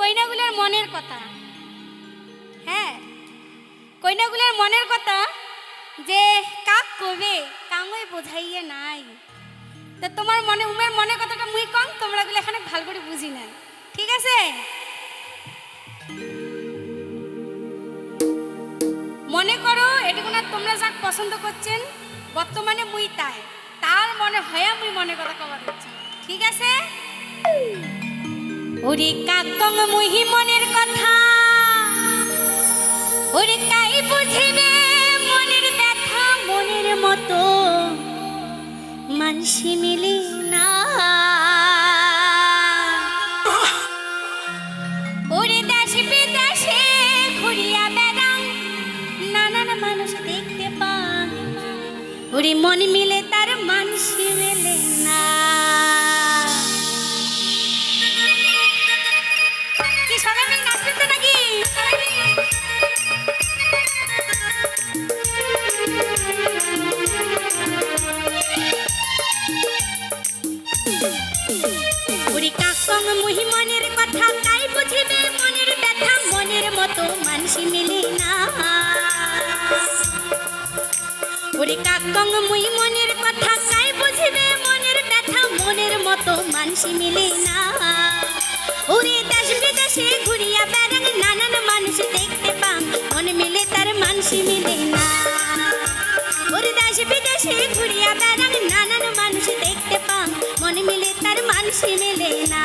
কইনাগুলোর মনের কথা। হ্যাঁ কইনাগুলোর মনের কথা যে কাক কবে কাঙ্গই বোঝাইয়ে নাই। তো তোমার মনে, উমের মনের কথাটা মুই কম তোমরা গুলো এখানে ভালো করে বুঝি না ঠিক আছে? মনে করো এটুকু না তোমরা যাক পছন্দ করছেন, বর্তমানে মুই তাই। তার মনে হয় মুই মনে কথা কবার ঠিক আছে? ওরে কাকং মুহি মনের কথা। ওরে কাই বুঝিবে মনের ব্যথা মনের মতো। মানসি মিলে না। ওরে দেশ বিদেশে ঘুরিয়া বেড়ান নানান মানুষ দেখতে পান। ওরে মন মিলে তার মানসি মেলে না। মতো মানসি মিলে না। ওরে কাকং মুই মনের কথা তাই বুঝিবে মনের ব্যথা, মনের মতো মানসি মিলে না। ওরে দেশ বিদেশে ঘুরিয়া বেড়ান নানান মানুষ দেখতে পাম, মন মিলে তার মানসি মিলে না। ওরে দেশ বিদেশে ঘুরিয়া বেড়ান নানান মানুষ দেখতে পাম, মন মিলে তার মানসি মিলে না।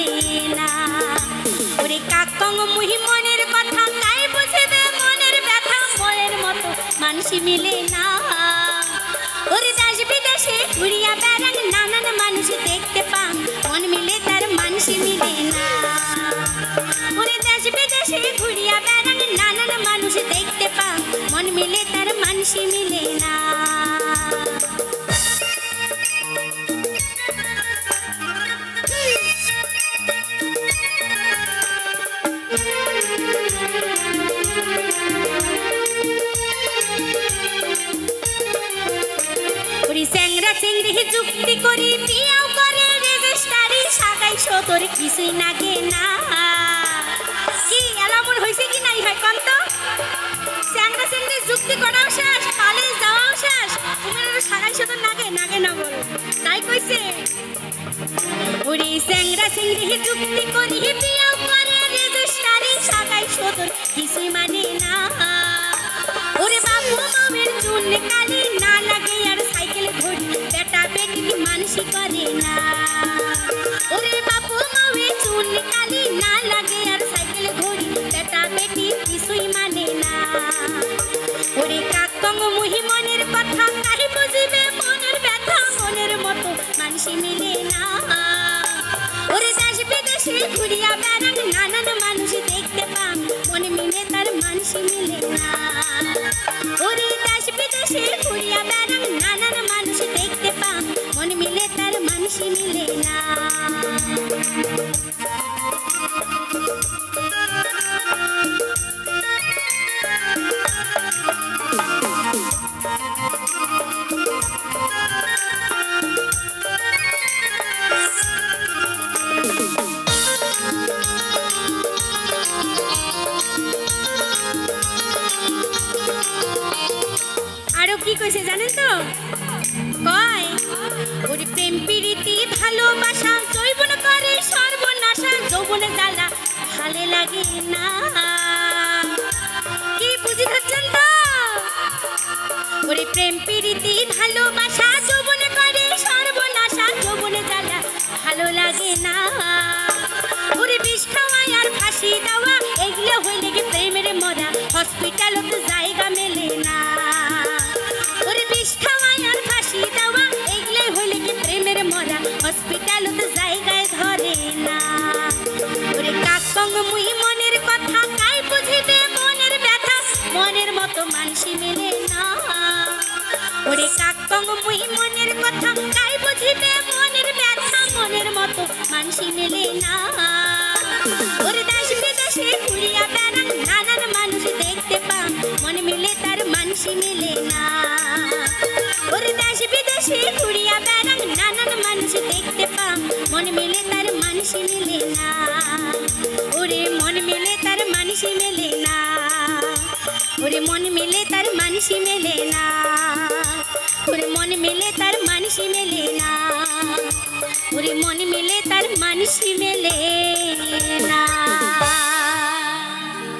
মুহি মনের কথা, তাই বুঝিবে মনের ব্যথা, মনের মতো মানসি মিলে না। ওরে দেশ বিদেশে ঘুরিয়া বেড়ান, নানান মানুষ দেখতে পান, মন মিলে তার মানসি মিলে না। ওরে দেশ বিদেশে ঘুরিয়া বেড়ান, নানান মানুষ দেখতে পান, মন মিলে তার মানসি মিলে না। ওরে স্যাংরা চেংড়ি যুক্তি করি, বিয়াও করে রেজিস্টারি সাগাই সতর কিছুই নাগে না। কি এলামন হয়েছে কি নাই হয় কন্ত? স্যাংরা চেংড়ি যুক্তি করাও শেষ কলেজ যাওয়াও শেষ তোমার সাগাই সতর নাগে নাগে না বলো। তাই কইছে ওরে স্যাংরা চেংড়ি যুক্তি করি, বিয়াও করে রেজিস্টারি সাগাই সতর কিছুই মানে না। ওরে বাবু মামের চুন কালি মানে মানুষ দেখতে মিলে তার মানসি মিলে না। ওরে দেশ বিদেশে ঘুরিয়া বেড়ান নানান মানুষ তার না। আরও কি কইছে জানেন তো? কয়? ওরে প্রেম ভালোবাসা জৈবন করে সর্বনাশা জ্বালা লাগে না। কি বুঝি ধরছেন তো? ওরে প্রেম প্রীতি ভালোবাসা মানসি না। ওরে দেশ বিদেশে ঘুরিয়া বেড়ান নানান মানুষ দেখতে পান মন মিলে তার মানসি মেলে না। ওরে দেশ বিদেশে ঘুরিয়া বেড়ান নানান মানুষ দেখতে পান মন মিলে তার মানসি মেলে না। ওরে মন মিলে তার মানসি মেলে না। ওরে মন মিলে তার মানসি মেলে না। ওরে মন মিলে তার মানসি মেলে না। ওরে মন মেলে তার মানসি মেলে না।